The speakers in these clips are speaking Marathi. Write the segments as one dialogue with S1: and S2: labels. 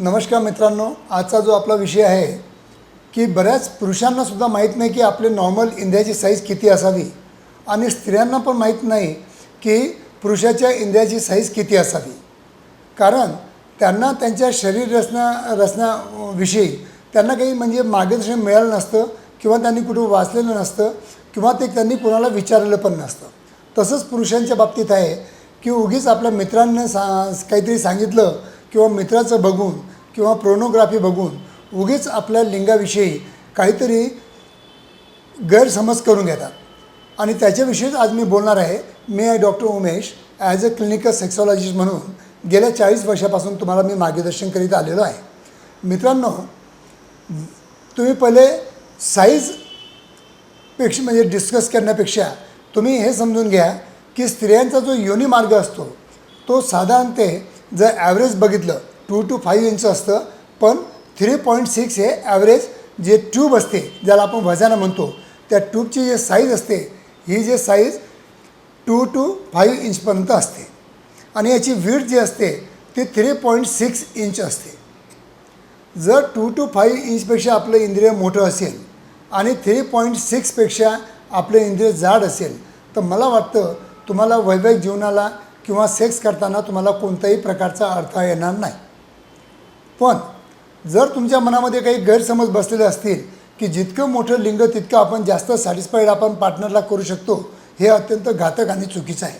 S1: नमस्कार मित्रांनो आजचा जो आपला विषय आहे की बऱ्याच पुरुषांनासुद्धा माहीत नाही की आपले नॉर्मल इंद्रियाची साईज किती असावी. आणि स्त्रियांना पण माहीत नाही की पुरुषाच्या इंद्रियाची साईज किती असावी. कारण त्यांना त्यांच्या शरीर रचना रचनाविषयी त्यांना काही म्हणजे मार्गदर्शन मिळालं नसतं किंवा त्यांनी कुठं वाचलेलं नसतं किंवा ते त्यांनी कोणाला विचारलेलं पण नसतं. तसंच पुरुषांच्या बाबतीत आहे की उगीच आपल्या मित्रांनी सा काहीतरी सांगितलं किंवा मित्राचं बघून किंवा प्रोनोग्राफी बघून उगीच आपल्या लिंगाविषयी काहीतरी गैरसमज करून घेतात. आणि त्याच्याविषयीच आज मी बोलणार आहे. मी आहे doctor Umesh. As a clinical sexologist म्हणून गेल्या चाळीस वर्षापासून तुम्हाला मी मार्गदर्शन करीत आलेलो आहे. मित्रांनो तुम्ही पहिले साईजपेक्षा म्हणजे डिस्कस करण्यापेक्षा तुम्ही हे समजून घ्या की स्त्रियांचा जो योनी मार्ग असतो तो साधारणते जर ॲव्हरेज बघितलं टू टू फाईव्ह इंच असतं. पण थ्री पॉईंट सिक्स हे ॲव्हरेज जे ट्यूब असते ज्याला आपण भजाना म्हणतो त्या ट्यूबची जे साईज असते ही जे साईज टू टू फाईव्ह इंचपर्यंत असते. आणि याची वीड जी असते ती थ्री पॉईंट सिक्स इंच असते. जर टू टू फाईव्ह इंचपेक्षा आपलं इंद्रिय मोठं असेल आणि थ्री पॉईंट सिक्सपेक्षा आपलं इंद्रिय जाड असेल तर मला वाटतं तुम्हाला वैवाहिक जीवनाला किंवा सेक्स करताना तुम्हाला कोणत्याही प्रकारचा अडथळा येणार नाही. पण जर तुमच्या मनामध्ये काही गैरसमज बसलेले असतील की जितकं मोठं लिंग तितकं आपण जास्त सॅटिस्फाईड आपण पार्टनरला करू शकतो हे अत्यंत घातक आणि चुकीचं आहे.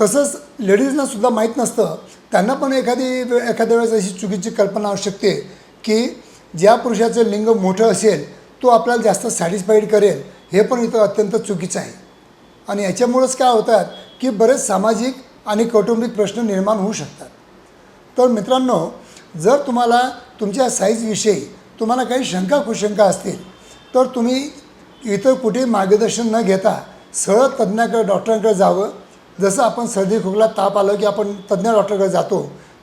S1: तसंच लेडीजना सुद्धा माहीत नसतं त्यांना पण एखादी एखाद्या वेळेस अशी चुकीची कल्पना असू शकते की ज्या पुरुषाचं लिंग मोठं असेल तो आपल्याला जास्त सॅटिस्फाईड करेल हे पण इथं अत्यंत चुकीचं आहे. आणि याच्यामुळंच काय होतात की बरेच सामाजिक आणि कौटुंबिक प्रश्न निर्माण होऊ शकतात. तर मित्रांनो जर तुम्हाला तुमच्या साईजविषयी तुम्हाला काही शंका कुशंका असतील तर तुम्ही इतर कुठे मार्गदर्शन न घेता सरळ तज्ज्ञाकडे डॉक्टरांकडे जावं. जसं आपण सर्दी खोकला ताप आलं की आपण तज्ज्ञ डॉक्टरकडे जातो.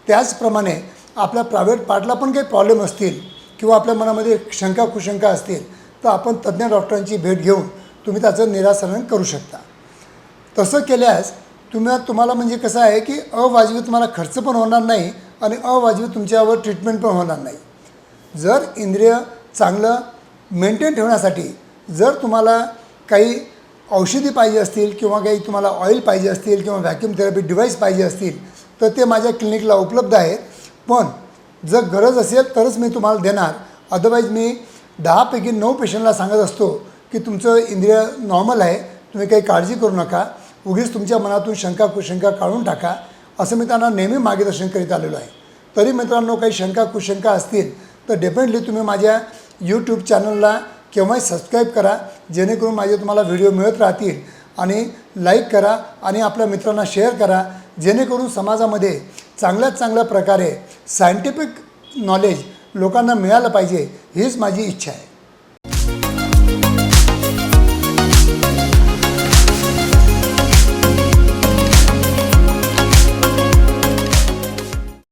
S1: त्याचप्रमाणे आपल्या प्रायव्हेट पार्टला पण काही प्रॉब्लेम असतील किंवा आपल्या मनामध्ये शंका कुशंका असतील तर आपण तज्ज्ञ डॉक्टरांची भेट घेऊन तुम्ही त्याचं निरासरण करू शकता. तसं केल्यास तुम्ही तुम्हाला म्हणजे कसं आहे की अवाजवी तुम्हाला खर्च पण होणार नाही आणि अवाजवी तुमच्यावर ट्रीटमेंट पण होणार नाही. जर इंद्रिय चांगलं मेंटेन ठेवण्यासाठी जर तुम्हाला काही औषधी पाहिजे असतील किंवा काही तुम्हाला ऑइल पाहिजे असतील किंवा व्हॅक्युम थेरपी डिव्हाइस पाहिजे असतील तर ते माझ्या क्लिनिकला उपलब्ध आहेत. पण जर गरज असेल तरच मी तुम्हाला देणार. अदरवाईज मी दहापैकी नऊ पेशंटला सांगत असतो की तुमचं इंद्रिय नॉर्मल आहे तुम्ही काही काळजी करू नका. उगीच तुमच्या मनातून शंका कुशंका काढून टाका. असं मी त्यांना नेहमी मार्गदर्शन करीत आलेलो आहे. तरी मित्रांनो काही शंका कुशंका असतील तर डेफिनेटली तुम्ही माझ्या यूट्यूब चॅनलला केव्हाही सबस्क्राईब करा जेणेकरून माझे तुम्हाला व्हिडिओ मिळत राहतील. आणि लाईक करा आणि आपल्या मित्रांना शेअर करा. जेणेकरून समाजामध्ये चांगल्यात चांगल्या प्रकारे सायंटिफिक नॉलेज लोकांना मिळालं पाहिजे हीच माझी इच्छा आहे.